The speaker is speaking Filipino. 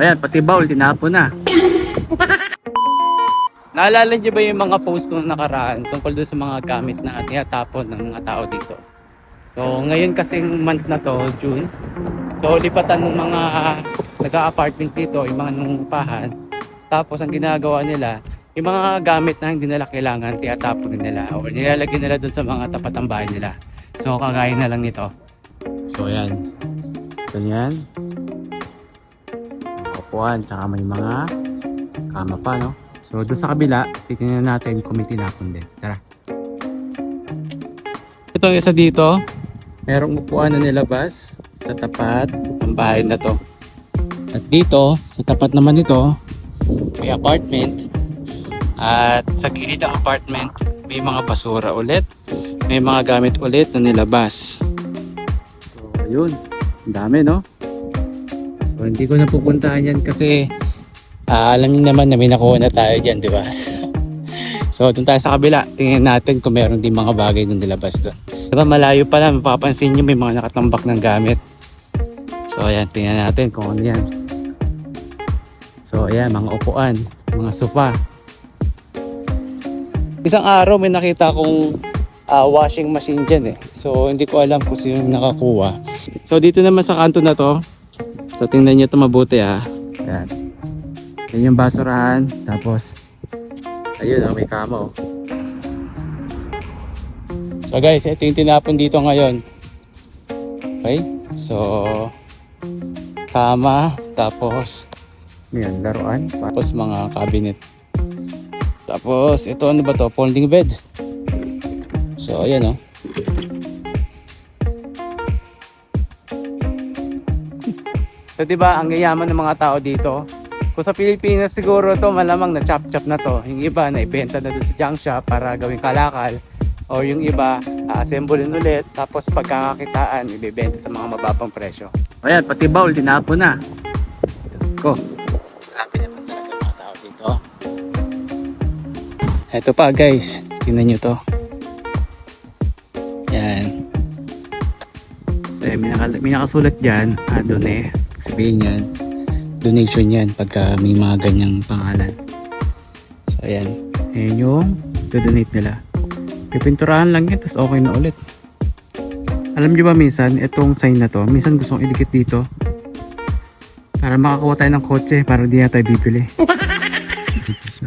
Ayan, pati bowl, tinapon na. Naalala niyo ba yung mga post ko nakaraan tungkol doon sa mga gamit na tinatapon ng mga tao dito? So, ngayon kasing month na to, June. So, lipatan ng mga nag-a-apartment dito, yung mga nangungupahan. Tapos, ang ginagawa nila, yung mga gamit na hindi nila kailangan, tinatapon nila o nilalagay nila doon sa mga tapat ng bahay nila. So, kagaya na lang nito. So, ayan. Ganyan. Upuan, tsaka may mga kama pa, no? So, doon sa kabila, titingnan natin kung may tinapon din. Tara. Ito yung isa dito. Merong upuan na nilabas sa tapat ng bahay na to. At dito, sa tapat naman nito, may apartment. At sa gilid ng apartment, may mga basura ulit. May mga gamit ulit na nilabas. So, ayun. Ang dami, no? So, hindi ko na pupuntahan yan kasi ah, alam niyo naman na may nakuha na tayo dyan, di ba? so, doon tayo sa kabila. Tingnan natin kung meron din mga bagay na nilabas doon. Diba malayo pa lang, mapapansin nyo may mga nakatambak ng gamit. So, ayan, tingnan natin kung ano yan. So, ayan, mga upuan, mga sofa. Isang araw may nakita akong ah, washing machine dyan eh. So, hindi ko alam kung sino nakakuha. So, dito naman sa kanto na to, so tingnan nyo ito mabuti ah. Ayan. Yan yung basurahan. Tapos, ayun oh, may kama oh. So guys, ito yung tinapon dito ngayon. Okay? So, kama, tapos, yan, laruan, tapos mga cabinet. Tapos, ito ano ba to? Folding bed. So, ayan oh. So, di ba ang yayaman ng mga tao dito? Kung sa Pilipinas siguro to malamang na chop-chop na to. Yung iba na ibenta na doon sa junk shop para gawing kalakal. O yung iba, a-assemblein ulit. Tapos pagkakakitaan, ibebenta sa mga mababang presyo. Ayan, pati bowl, tinapon na. Diyos ko. Grabe naman talaga mga tao dito. Ito pa guys, tingnan nyo to. Yan. So, may, naka, may nakasulat dyan, adon eh. Sabihin yan, donation yan pagka may mga ganyang pangalan. So, ayan. Ayan yung donate nila. Pipinturahan lang yan, tapos okay na ulit. Alam nyo ba minsan, itong sign na to, minsan gusto kong idikit dito. Para makakuha tayo ng kotse, para di na tayo bibili.